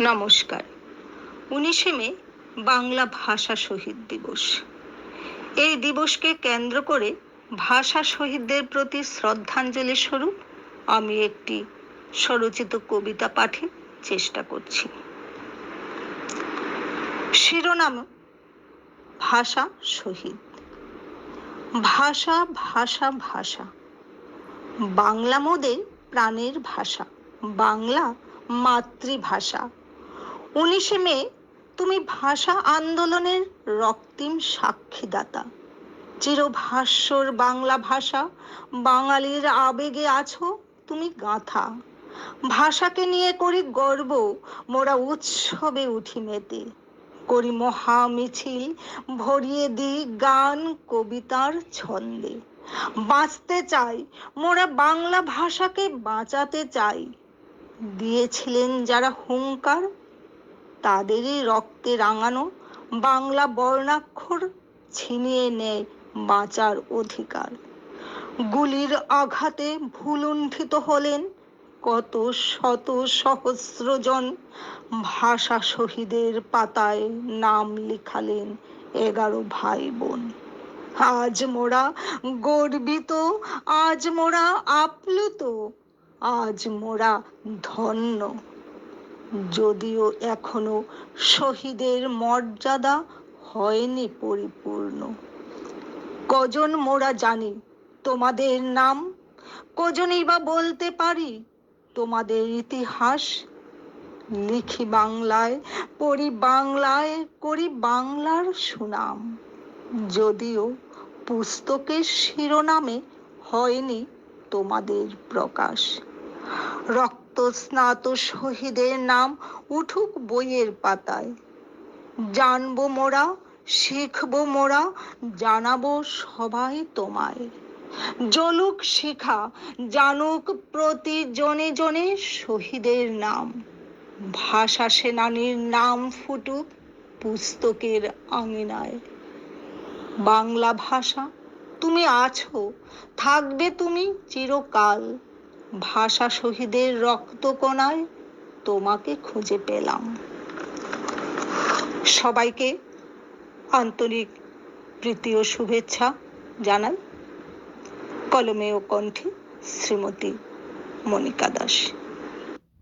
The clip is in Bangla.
নমস্কার। উনিশে মে, বাংলা ভাষা শহীদ দিবস। এই দিবসকে কেন্দ্র করে ভাষা শহীদদের প্রতি শ্রদ্ধাঞ্জলি স্বরূপ আমি একটি স্বরচিত কবিতা পাঠের চেষ্টা করছি। শিরোনাম, ভাষা শহীদ। ভাষা ভাষা ভাষা। বাংলা মোদের প্রাণের ভাষা। বাংলা মাতৃভাষা। উনিশে মে, তুমি ভাষা আন্দোলনের রক্তিম সাক্ষীদাতা। চিরভাস্বর বাংলা ভাষা, বাঙালির আবেগে আছো তুমি গাথা। ভাষাকে নিয়ে করি গর্ব, মোরা উৎসবে উঠি মেতে। করি মহা মিছিল ভরিয়ে দিই গান, কবিতার ছন্দে। বাঁচতে চাই, মোরা বাংলা ভাষাকে বাঁচাতে চাই। দিয়েছিলেন যারা হুঙ্কার তাদেরই রক্তে রাঙানো বাংলা বর্ণাক্ষর ছিনিয়ে নেয় বাঁচার অধিকার। গুলির আঘাতে ভুলুণ্ঠিত হলেন কত শত সহস্র জন ভাষা শহীদের পাতায় নাম লিখালেন এগারো ভাই বোন আজ মোরা গর্বিত, আজ মোরা আপ্লুত, আজ মোরা ধন্য। যদিও এখনও শহীদের মর্যাদা হয়নি পরিপূর্ণ। কজন মোরা জানি তোমাদের নাম, কজনই বা বলতে পারি তোমাদের ইতিহাস? লিখি বাংলায়, পড়ি বাংলায়, করি বাংলার সুনাম। যদিও পুস্তকের শিরোনামে হয়নি তোমাদের প্রকাশ। রক্ত স্নাত শহীদের নাম উঠুক বইয়ের পাতায়। জানব মোরা, শিখব মোরা, জানাব সবাই তোমায়। জলুক শিখা, জানুক প্রতি জনে জনে শহীদের নাম। ভাষা সেনানীর নাম ফুটুক পুস্তকের আঙিনায়। বাংলা ভাষা, তুমি আছো, থাকবে তুমি চিরকাল। ভাষা শহীদের রক্তকণায় তোমাকে খুঁজে পেলাম। সবাইকে আন্তরিক প্রীতি ও শুভেচ্ছা জানাই কলমে ও কণ্ঠে শ্রীমতী মনিকা দাস।